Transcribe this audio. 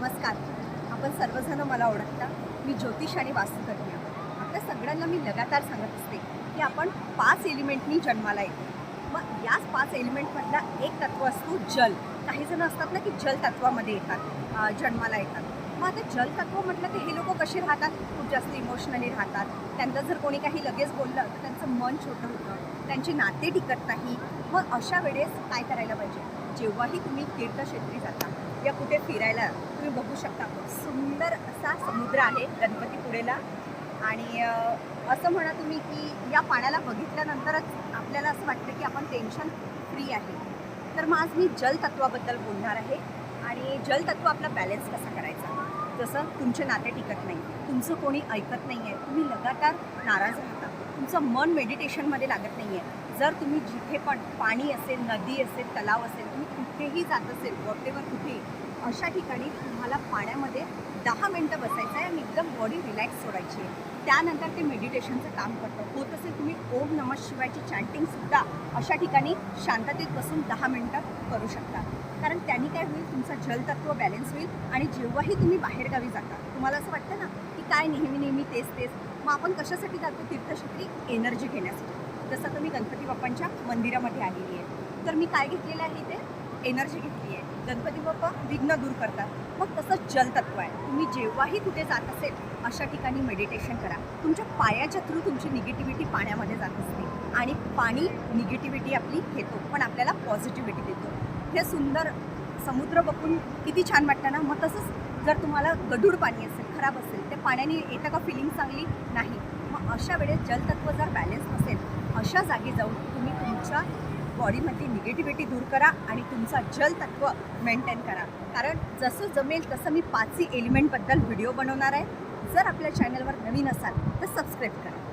नमस्कार. आपण सर्वजण मला ओळखता. मी ज्योतिष आणि वास्तुतज्ञ आपल्या सगळ्यांना मी लगातार सांगत असते की आपण पाच एलिमेंटनी जन्माला येतो. मग याच पाच एलिमेंटमधला एक तत्व असतो जल. काही जण असतात ना की जल तत्वामध्ये येतात जन्माला येतात. मग आता जल तत्व म्हटलं की हे लोक कसे राहतात? खूप जास्त इमोशनली राहतात. त्यांचं जर कोणी काही लगेच बोललं तर त्यांचं मन छोटं होतं. त्यांची नाते टिकत नाही. मग अशा वेळेस काय करायला पाहिजे? जेव्हाही तुम्ही तीर्थक्षेत्री जाता या कुठे फिरायला तुम्ही बघू शकता सुंदर असा समुद्र आहे गणपतीपुळेला. आणि असं म्हणा तुम्ही की या पाण्याला बघितल्यानंतरच आपल्याला असं वाटतं की आपण टेन्शन फ्री आहे. तर मग आज मी जलतत्वाबद्दल बोलणार आहे. आणि जलतत्व आपला बॅलेन्स कसा करायचा? जसं तुमचे नाते टिकत नाही तुमचं कोणी ऐकत नाही आहे तुम्ही लगातार नाराज राहता. तुमचं मन मेडिटेशनमध्ये लागत नाही आहे जर तुम्ही जिथे पण पाणी असेल नदी असेल तलाव असेल तुम्ही कुठेही जात असेल वॉटेवर कुठे अशा ठिकाणी तुम्हाला पाण्यामध्ये दहा मिनटं बसायचं आहे आणि एकदम बॉडी रिलॅक्स सोडायची आहे. त्यानंतर ते मेडिटेशनचं काम करतं. होत असेल तुम्ही ओम नम शिवायची चॅन्टिंगसुद्धा अशा ठिकाणी शांततेत बसून दहा मिनटं करू शकता. कारण त्यांनी काय होईल तुमचं जलतत्व बॅलन्स होईल आणि जेव्हाही तुम्ही बाहेरगावी जाता तुम्हाला असं वाटतं ना की काय नेहमी नेहमी तेच तेच मग आपण कशासाठी जातो? तीर्थक्षेत्री एनर्जी घेण्यासाठी. जसं तर मी गणपती बाप्पांच्या मंदिरामध्ये आलेली आहे. तर मी काय घेतलेलं आहे ते एनर्जी घेतली आहे. गणपती बाप्पा विघ्न दूर करतात. मग तसं जलतत्व आहे. तुम्ही जेव्हाही कुठे जात असेल अशा ठिकाणी मेडिटेशन करा. तुमच्या पायाच्या थ्रू तुमची निगेटिव्हिटी पाण्यामध्ये जात असते. आणि पाणी निगेटिव्हिटी आपली घेतो पण आपल्याला पॉझिटिव्हिटी देतो. हे सुंदर समुद्र बघून किती छान वाटतं ना? मग तसंच जर तुम्हाला गढूळ पाणी असेल खराब असेल ते पाण्याने येतं का फिलिंग चांगली? नाही. मग अशा वेळेस जलतत्व जर बॅलेन्स नसेल अशा जागी जाऊन तुम्ही तुमच्या बॉडीमधली निगेटिव्हिटी दूर करा आणि तुमचा जलतत्व मेंटेन करा. कारण जसं जमेल तसं मी पाचही एलिमेंटबद्दल व्हिडिओ बनवणार आहे. जर आपल्या चॅनलवर नवीन असाल तर सबस्क्राईब करा.